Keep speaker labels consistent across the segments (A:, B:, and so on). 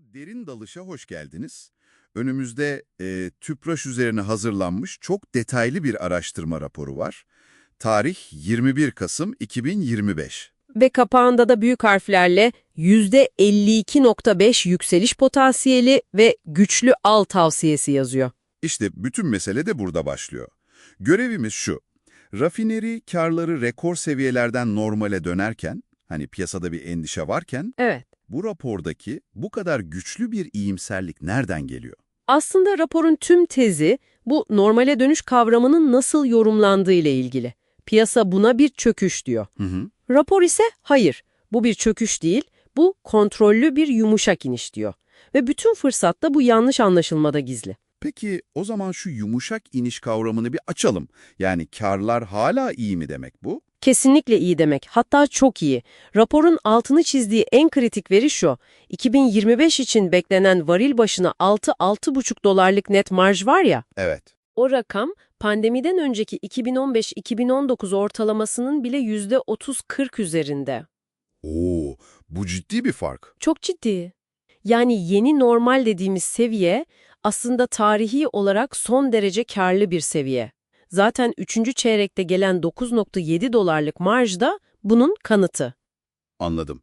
A: Bu derin dalışa hoş geldiniz. Önümüzde e, TÜPRAŞ üzerine hazırlanmış çok detaylı bir araştırma raporu var. Tarih 21 Kasım 2025.
B: Ve kapağında da büyük harflerle %52.5 yükseliş potansiyeli ve güçlü al tavsiyesi yazıyor.
A: İşte bütün mesele de burada başlıyor. Görevimiz şu. Rafineri karları rekor seviyelerden normale dönerken, hani piyasada bir endişe varken,
B: Evet.
A: Bu rapordaki bu kadar güçlü bir iyimserlik nereden geliyor?
B: Aslında raporun tüm tezi bu normale dönüş kavramının nasıl yorumlandığı ile ilgili. Piyasa buna bir çöküş diyor.
A: Hı hı.
B: Rapor ise hayır, bu bir çöküş değil, bu kontrollü bir yumuşak iniş diyor. Ve bütün fırsat da bu yanlış anlaşılmada gizli.
A: Peki o zaman şu yumuşak iniş kavramını bir açalım. Yani karlar hala iyi mi demek bu?
B: Kesinlikle iyi demek, hatta çok iyi. Raporun altını çizdiği en kritik veri şu, 2025 için beklenen varil başına 6-6,5 dolarlık net marj var ya,
A: Evet.
B: o rakam pandemiden önceki 2015-2019 ortalamasının bile %30-40 üzerinde.
A: Oo, bu ciddi bir fark.
B: Çok ciddi. Yani yeni normal dediğimiz seviye aslında tarihi olarak son derece karlı bir seviye. Zaten 3. çeyrekte gelen 9.7 dolarlık marj da bunun kanıtı.
A: Anladım.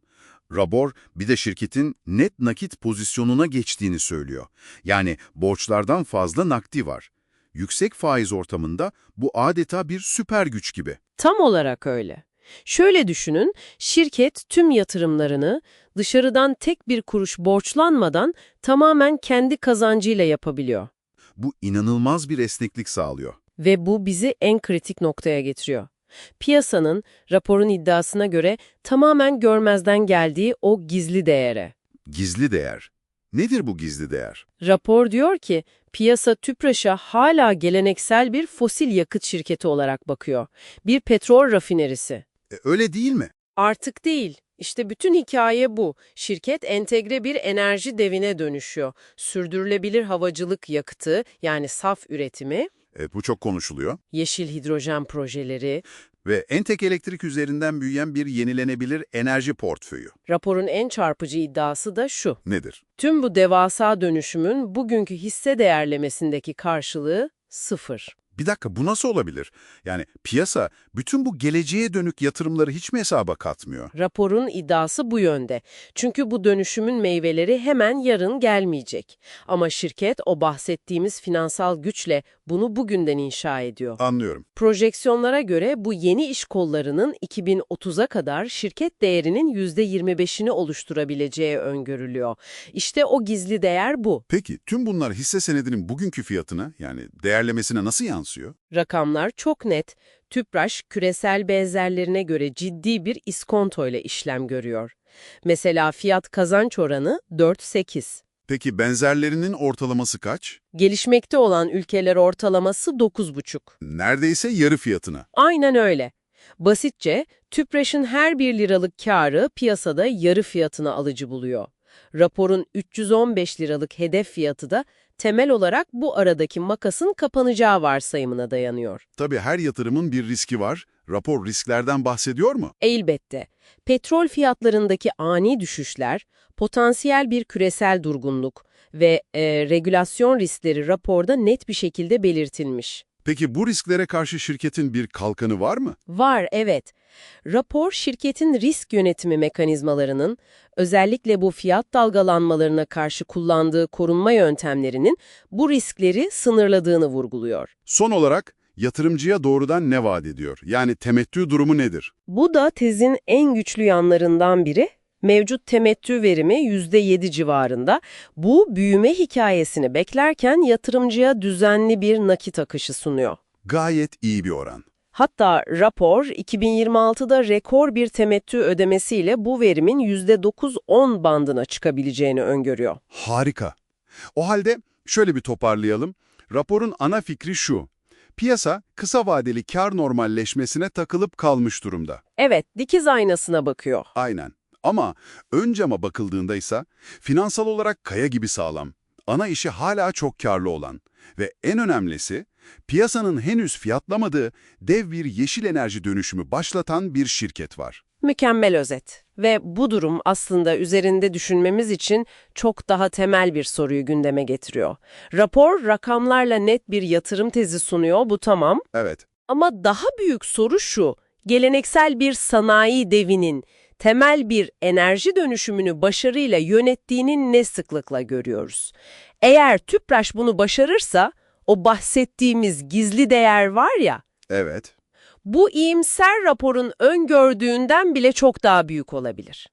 A: Rapor bir de şirketin net nakit pozisyonuna geçtiğini söylüyor. Yani borçlardan fazla nakdi var. Yüksek faiz ortamında bu adeta bir süper güç gibi.
B: Tam olarak öyle. Şöyle düşünün, şirket tüm yatırımlarını dışarıdan tek bir kuruş borçlanmadan tamamen kendi kazancıyla yapabiliyor.
A: Bu inanılmaz bir esneklik sağlıyor.
B: Ve bu bizi en kritik noktaya getiriyor. Piyasanın, raporun iddiasına göre tamamen görmezden geldiği o gizli değere.
A: Gizli değer. Nedir bu gizli değer?
B: Rapor diyor ki, piyasa TÜPRAŞ'a hala geleneksel bir fosil yakıt şirketi olarak bakıyor. Bir petrol rafinerisi.
A: E, öyle değil mi?
B: Artık değil. İşte bütün hikaye bu. Şirket entegre bir enerji devine dönüşüyor. Sürdürülebilir havacılık yakıtı yani saf üretimi,
A: E, bu çok konuşuluyor.
B: yeşil hidrojen projeleri,
A: Ve entek elektrik üzerinden büyüyen bir yenilenebilir enerji portföyü.
B: raporun en çarpıcı iddiası da şu.
A: Nedir?
B: Tüm bu devasa dönüşümün bugünkü hisse değerlemesindeki karşılığı sıfır.
A: Bir dakika bu nasıl olabilir? Yani piyasa bütün bu geleceğe dönük yatırımları hiç mi hesaba katmıyor?
B: Raporun iddiası bu yönde. Çünkü bu dönüşümün meyveleri hemen yarın gelmeyecek. Ama şirket o bahsettiğimiz finansal güçle bunu bugünden inşa ediyor.
A: Anlıyorum.
B: Projeksiyonlara göre bu yeni iş kollarının 2030'a kadar şirket değerinin %25'ini oluşturabileceği öngörülüyor. İşte o gizli değer bu.
A: Peki tüm bunlar hisse senedinin bugünkü fiyatına yani değerlemesine nasıl yansıyor?
B: Rakamlar çok net. Tüpraş küresel benzerlerine göre ciddi bir iskonto ile işlem görüyor. Mesela fiyat kazanç oranı 4-8.
A: Peki benzerlerinin ortalaması kaç?
B: Gelişmekte olan ülkeler ortalaması 9,5.
A: Neredeyse yarı fiyatına.
B: Aynen öyle. Basitçe Tüpraş'ın her 1 liralık karı piyasada yarı fiyatına alıcı buluyor. Raporun 315 liralık hedef fiyatı da temel olarak bu aradaki makasın kapanacağı varsayımına dayanıyor.
A: Tabii her yatırımın bir riski var. Rapor risklerden bahsediyor mu?
B: Elbette. Petrol fiyatlarındaki ani düşüşler, potansiyel bir küresel durgunluk ve e, regülasyon riskleri raporda net bir şekilde belirtilmiş.
A: Peki bu risklere karşı şirketin bir kalkanı var mı?
B: Var, evet. Rapor, şirketin risk yönetimi mekanizmalarının, özellikle bu fiyat dalgalanmalarına karşı kullandığı korunma yöntemlerinin bu riskleri sınırladığını vurguluyor.
A: Son olarak yatırımcıya doğrudan ne vaat ediyor? Yani temettü durumu nedir?
B: Bu da tezin en güçlü yanlarından biri. Mevcut temettü verimi %7 civarında. Bu büyüme hikayesini beklerken yatırımcıya düzenli bir nakit akışı sunuyor.
A: Gayet iyi bir oran.
B: Hatta rapor 2026'da rekor bir temettü ödemesiyle bu verimin %9-10 bandına çıkabileceğini öngörüyor.
A: Harika. O halde şöyle bir toparlayalım. Raporun ana fikri şu. Piyasa kısa vadeli kar normalleşmesine takılıp kalmış durumda.
B: Evet, dikiz aynasına bakıyor.
A: Aynen. Ama ön cama bakıldığında ise finansal olarak kaya gibi sağlam, ana işi hala çok karlı olan ve en önemlisi piyasanın henüz fiyatlamadığı dev bir yeşil enerji dönüşümü başlatan bir şirket var.
B: Mükemmel özet. Ve bu durum aslında üzerinde düşünmemiz için çok daha temel bir soruyu gündeme getiriyor. Rapor rakamlarla net bir yatırım tezi sunuyor, bu tamam.
A: Evet.
B: Ama daha büyük soru şu, geleneksel bir sanayi devinin temel bir enerji dönüşümünü başarıyla yönettiğini ne sıklıkla görüyoruz? Eğer TÜPRAŞ bunu başarırsa, o bahsettiğimiz gizli değer var ya,
A: Evet.
B: bu iyimser raporun öngördüğünden bile çok daha büyük olabilir.